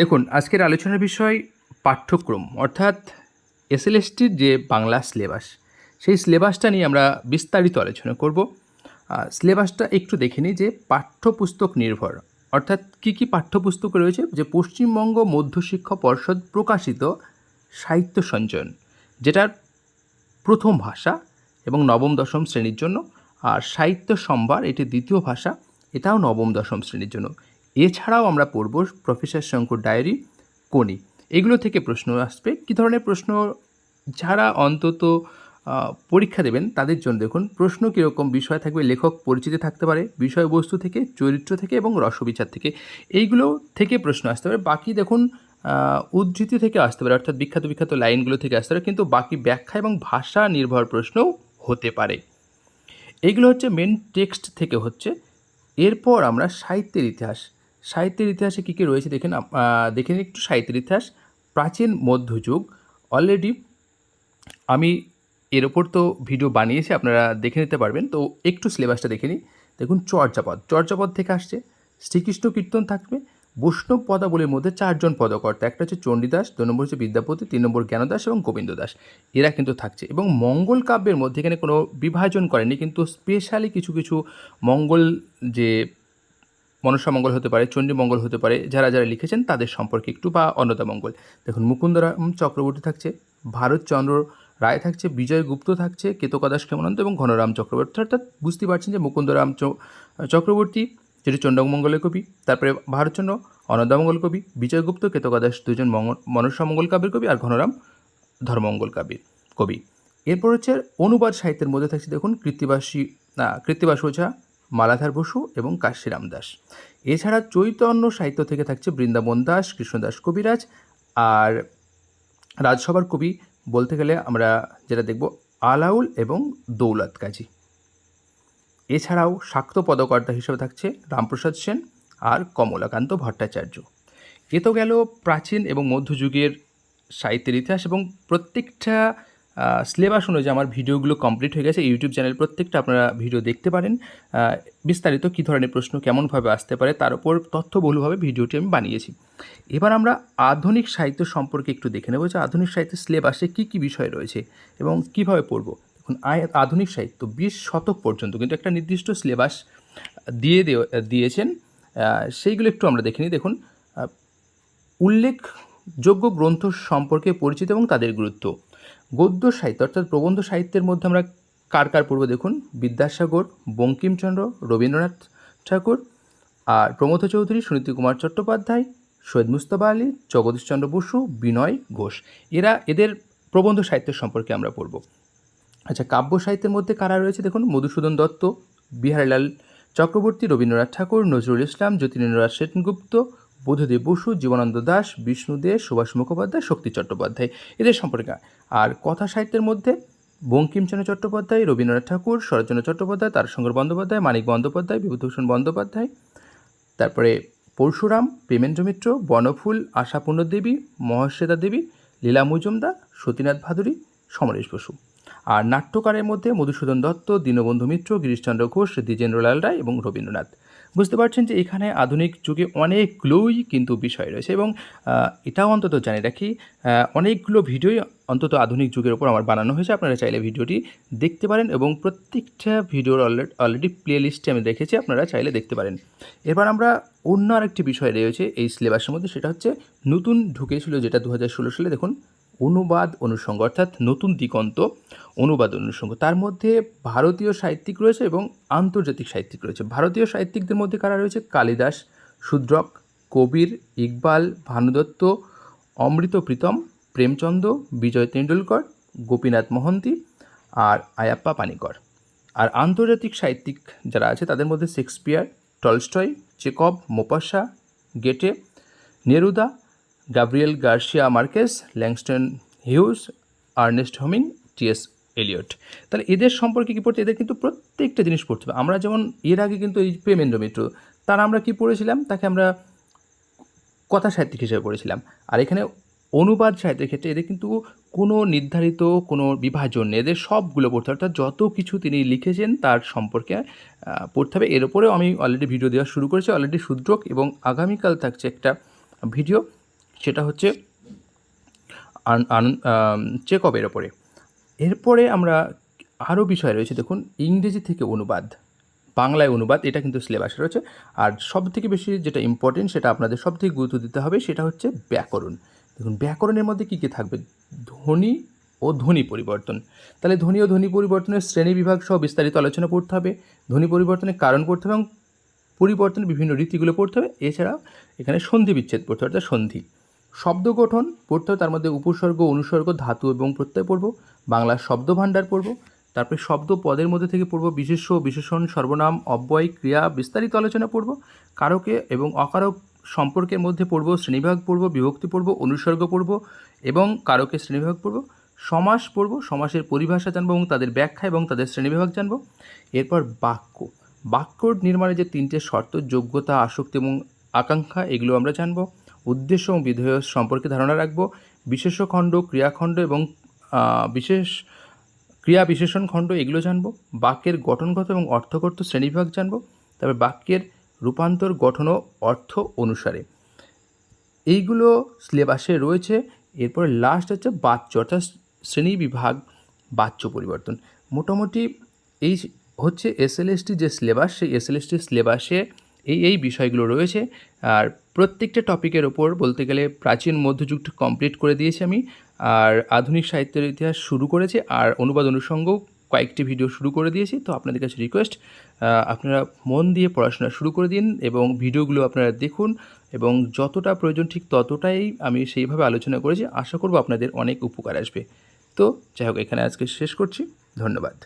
দেখুন, আজকের আলোচনার বিষয় পাঠ্যক্রম, অর্থাৎ এসএলএসটির যে বাংলা সিলেবাস, সেই সিলেবাসটা নিয়ে আমরা বিস্তারিত আলোচনা করব। সিলেবাসটা একটু দেখে নিই যে পাঠ্যপুস্তক নির্ভর, অর্থাৎ কী কী পাঠ্যপুস্তক রয়েছে যে পশ্চিমবঙ্গ মধ্যশিক্ষা পর্ষদ প্রকাশিত সাহিত্য সঞ্চয়ন, যেটার প্রথম ভাষা এবং নবম দশম শ্রেণির জন্য, আর সাহিত্য সম্ভার এটি দ্বিতীয় ভাষা, এটাও নবম দশম শ্রেণির জন্য। এছাড়াও আমরা পড়ব প্রফেসর শঙ্কর ডায়েরি কোনি এগুলো থেকে প্রশ্ন আসবে। কী ধরনের প্রশ্ন? যারা অন্তত পরীক্ষা দেবেন, তাদের জন্য দেখুন, প্রশ্ন কীরকম বিষয় থাকবে, লেখক পরিচিতি থাকতে পারে, বিষয়বস্তু থেকে, চরিত্র থেকে এবং রসবিচার থেকে। এইগুলো থেকে প্রশ্ন আসতে পারে। বাকি দেখুন উদ্ধৃতি থেকে আসতে পারে, অর্থাৎ বিখ্যাত বিখ্যাত লাইনগুলো থেকে আসতে পারে, কিন্তু বাকি ব্যাখ্যা এবং ভাষা নির্ভর প্রশ্নও হতে পারে। এইগুলো হচ্ছে মেন টেক্সট থেকে হচ্ছে। এরপর আমরা সাহিত্যের ইতিহাস সাহিত্যের ইতিহাসে কী কী রয়েছে দেখেন দেখে একটু সাহিত্যের ইতিহাস। প্রাচীন, মধ্যযুগ অলরেডি আমি এর ওপর তো ভিডিও বানিয়েছি, আপনারা দেখে নিতে পারবেন। তো একটু সিলেবাসটা দেখে নিই। দেখুন, চর্যাপদ। চর্যাপদ থেকে আসছে। শ্রীকৃষ্ণ কীর্তন থাকবে। বৈষ্ণব পদাবলীর মধ্যে চারজন পদকর্তা, একটা হচ্ছে চণ্ডীদাস, দু নম্বর হচ্ছে বিদ্যাপতি, তিন নম্বর জ্ঞানদাস এবং গোবিন্দ দাস এরা কিন্তু থাকছে। এবং মঙ্গল কাব্যের মধ্যে এখানে কোনো বিভাজন করেনি, কিন্তু স্পেশালি কিছু কিছু মঙ্গল যে মনসা মঙ্গল হতে পারে, চণ্ডী মঙ্গল হতে পারে, যারা যারা লিখেছেন তাদের সম্পর্কে একটু বা অন্নদা মঙ্গল। দেখুন, মুকুন্দরাম চক্রবর্তী থাকছে ভারতচন্দ্র রায় থাকছে, বিজয় গুপ্ত থাকছে কেতকাদাস ক্ষেমনন্ত এবং ঘনরাম চক্রবর্তী। অর্থাৎ বুঝতে পারছেন যে মুকুন্দরাম চক্রবর্তী, যেটি চণ্ডমঙ্গলের কবি, তারপরে ভারতচন্দ্র অনদামঙ্গল কবি বিজয়গুপ্ত কেতকাদাস দুজন মঙ্গল মনসা মঙ্গল কাব্যের কবি আর ঘনরাম ধর্মমঙ্গল কাব্যের কবি। এরপর হচ্ছে অনুবাদ সাহিত্যের মধ্যে থাকছে, দেখুন, কৃত্তিবাসী, না, কৃত্তিবাস ওঝা মালাধার বসু এবং কাশিরাম দাস। এছাড়া চৈতন্য সাহিত্য থেকে থাকছে বৃন্দাবন দাস কৃষ্ণদাস কবিরাজ আর রাজসভার কবি বলতে গেলে আমরা যেটা দেখব আলাউল এবং দৌলত কাজী। এছাড়াও শাক্ত পদকর্তা হিসেবে থাকছে রামপ্রসাদ সেন আর কমলাকান্ত ভট্টাচার্য। এ তো গেল প্রাচীন এবং মধ্যযুগের সাহিত্যের ইতিহাস এবং প্রত্যেকটা সিলেবাস অনুযায়ী আমার ভিডিওগুলো কমপ্লিট হয়ে গেছে, ইউটিউব চ্যানেল প্রত্যেকটা আপনারা ভিডিও দেখতে পারেন। বিস্তারিত কী ধরনের প্রশ্ন, কেমনভাবে আসতে পারে, তার উপর তথ্যবহুলভাবে ভিডিওটি আমি বানিয়েছি। এবার আমরা আধুনিক সাহিত্য সম্পর্কে একটু দেখে নেব যে আধুনিক সাহিত্যের সিলেবাসে কী কী বিষয় রয়েছে এবং কীভাবে পড়ব। দেখুন আধুনিক সাহিত্য বিশ শতক পর্যন্ত কিন্তু একটা নির্দিষ্ট সিলেবাস দিয়ে দিয়েছেন। সেইগুলো একটু আমরা দেখে নিই। দেখুন উল্লেখযোগ্য গ্রন্থ সম্পর্কে পরিচিত এবং তাদের গুরুত্ব। গদ্য সাহিত্য, অর্থাৎ প্রবন্ধ সাহিত্যের মধ্যে আমরা কার কার পড়ব দেখুন? বিদ্যাসাগর, বঙ্কিমচন্দ্র, রবীন্দ্রনাথ ঠাকুর আর প্রমথ চৌধুরী, সুনীতি কুমার চট্টোপাধ্যায়, সৈয়দ মুস্তফা আলী জগদীশচন্দ্র বসু, বিনয় ঘোষ। এরা এদের প্রবন্ধ সাহিত্য সম্পর্কে আমরা পড়ব। আচ্ছা কাব্য সাহিত্যের মধ্যে কারা রয়েছে দেখুন? মধুসূদন দত্ত, বিহারীলাল চক্রবর্তী, রবীন্দ্রনাথ ঠাকুর, নজরুল ইসলাম, জ্যোতিরেন্দ্রনাথ সেনগুপ্ত বুদ্ধদেব বসু, জীবনানন্দ দাস, বিষ্ণু দে, সুভাষ মুখোপাধ্যায়, শক্তি চট্টোপাধ্যায়। এদের সম্পর্কে আর কথা সাহিত্যের মধ্যে বঙ্কিমচন্দ্র চট্টোপাধ্যায়, রবীন্দ্রনাথ ঠাকুর, শরৎচন্দ্র চট্টোপাধ্যায়, তারশঙ্কর বন্দ্যোপাধ্যায়, মানিক বন্দ্যোপাধ্যায়, বিভূতিভূষণ বন্দ্যোপাধ্যায়। তারপরে পরশুরাম, প্রেমেন্দ্র মিত্র, বনফুল, আশাপূর্ণ দেবী মহাশ্বেতা দেবী, লীলা মজুমদার, সতীনাথ ভাদুরী, সমরেশ বসু। আর নাট্যকারের মধ্যে মধুসূদন দত্ত, দীনবন্ধু মিত্র, গিরিশচন্দ্র ঘোষ, দ্বিজেন্দ্রলাল রায় এবং রবীন্দ্রনাথ। বুঝতে পারছেন যে এখানে আধুনিক যুগে অনেকগুলোই কিন্তু বিষয় রয়েছে এবং এটাও অন্তত জানি রাখি অনেকগুলো ভিডিওই অন্তত আধুনিক যুগের ওপর আমার বানানো হয়েছে। আপনারা চাইলে ভিডিওটি দেখতে পারেন এবং প্রত্যেকটা ভিডিওর অলরেডি অলরেডি প্লে লিস্টে আমি দেখেছি, আপনারা চাইলে দেখতে পারেন। এবার আমরা অন্য আরেকটি বিষয় রয়েছে এই সিলেবাসের মধ্যে, সেটা হচ্ছে নতুন ঢুকেছিল যেটা দু হাজার ষোলো সালে, দেখুন অনুবাদ অনুষঙ্গ, অর্থাৎ নতুন দিগন্ত অনুবাদ অনুষঙ্গ। তার মধ্যে ভারতীয় সাহিত্যিক রয়েছে এবং আন্তর্জাতিক সাহিত্যিক রয়েছে। ভারতীয় সাহিত্যিকদের মধ্যে কারা রয়েছে? কালিদাস শূদ্রক কবির, ইকবাল, ভানুদত্ত, অমৃত প্রীতম প্রেমচন্দ্র বিজয় তেন্ডুলকর, গোপীনাথ মহন্তি আর আয়াপ্পা পানিকর। আর আন্তর্জাতিক সাহিত্যিক যারা আছে, তাদের মধ্যে Shakespeare, Tolstoy, Chekhov, Maupassant, Goethe, Neruda Gabriel Garcia Marquez Langston Hughes Ernest Hemingway TS Eliot তাহলে এদের সম্পর্কে কী পড়তে? এদের কিন্তু প্রত্যেকটা জিনিস পড়তে হবে। আমরা যেমন এর আগে কিন্তু এই প্রেমেন্দ্র মিত্র, তার আমরা কি পড়েছিলাম? তাকে আমরা কথা সাহিত্যিক হিসেবে পড়েছিলাম। আর এখানে অনুবাদ সাহিত্যের ক্ষেত্রে এদের কিন্তু কোনো নির্ধারিত, কোনো বিভাজন নেই। এদের সবগুলো পড়তে হবে। অর্থাৎ যত কিছু তিনি লিখেছেন, তার সম্পর্কে পড়তে হবে। এর উপরেও আমি অলরেডি ভিডিও দেওয়া শুরু করেছি। অলরেডি শুদ্রক এবং আগামীকাল থাকছে একটা ভিডিও সেটা হচ্ছে চেকআপের ওপরে। এরপরে আমরা আরও বিষয় রয়েছে, দেখুন, ইংরেজি থেকে অনুবাদ, বাংলায় অনুবাদ, এটা কিন্তু সিলেবাসে রয়েছে। আর সব থেকে বেশি যেটা ইম্পর্টেন্ট সেটা আপনাদের সব থেকে গুরুত্ব দিতে হবে, সেটা হচ্ছে ব্যাকরণ। দেখুন, ব্যাকরণের মধ্যে কী কী থাকবে? ধ্বনি ও ধ্বনি পরিবর্তন। তাহলে ধ্বনি ও ধ্বনি পরিবর্তনের শ্রেণি বিভাগ সহ বিস্তারিত আলোচনা পড়তে হবে। ধ্বনি পরিবর্তনের কারণ পড়তে হবে এবং পরিবর্তনের বিভিন্ন রীতিগুলো পড়তে হবে। এছাড়া এখানে সন্ধি বিচ্ছেদ পড়তে হবে, অর্থাৎ সন্ধি। শব্দ গঠন, পড়তে তার মধ্যে উপসর্গ, অনুসর্গ, ধাতু এবং প্রত্যয় পড়ব। বাংলা শব্দ ভাণ্ডার পড়ব। তারপরে শব্দ পদের মধ্যে থেকে পড়ব বিশেষ্য, বিশেষণ, সর্বনাম, অব্যয়, ক্রিয়া, বিস্তারিত আলোচনা পড়ব। কারকে এবং অকারক সম্পর্কের মধ্যে পড়ব, শ্রেণীবিভাগ পড়ব, বিভক্তি পড়ব, অনুসর্গ পড়ব এবং কারকে শ্রেণীবিভাগ পড়ব। সমাস পড়ব, সমাসের পরিভাষা জানব এবং তাদের ব্যাখ্যা এবং তাদের শ্রেণীবিভাগ জানব। এরপর বাক্য। বাক্য নির্মাণে যে তিনটে শর্ত, যোগ্যতা, আসক্তি এবং আকাঙ্ক্ষা, এগুলো আমরা জানব। উদ্দেশ্য এবং বিধেয় সম্পর্কে ধারণা রাখব। বিশেষ্য খণ্ড ক্রিয়াখণ্ড এবং বিশেষ, ক্রিয়া বিশেষণ খণ্ড এগুলো জানব। বাক্যের গঠনগত এবং অর্থগত শ্রেণীবিভাগ জানব। তারপর বাক্যের রূপান্তর, গঠন ও অর্থ অনুসারে। এইগুলো সিলেবাসে রয়েছে। এরপরে লাস্ট হচ্ছে বাচ্য অর্থাৎ শ্রেণি বিভাগ বাচ্য পরিবর্তন। মোটামুটি এই হচ্ছে এসএলএসটি যে সিলেবাস সেই এসএলএসটি সিলেবাসে এই এই বিষয়গুলো রয়েছে। আর প্রত্যেকটা টপিকের ওপর বলতে গেলে প্রাচীন মধ্যযুগটা কমপ্লিট করে দিয়েছি আমি। আর আধুনিক সাহিত্যের ইতিহাস শুরু করেছি আর অনুবাদ অনুষঙ্গও কয়েকটি ভিডিও শুরু করে দিয়েছি। তো আপনাদের কাছে রিকোয়েস্ট আপনারা মন দিয়ে পড়াশোনা শুরু করে দিন এবং ভিডিওগুলো আপনারা দেখুন এবং যতটা প্রয়োজন ঠিক ততটাই আমি সেইভাবে আলোচনা করেছি। আশা করব আপনাদের অনেক উপকার আসবে। তো যাই হোক, এখানে আজকে শেষ করছি। ধন্যবাদ।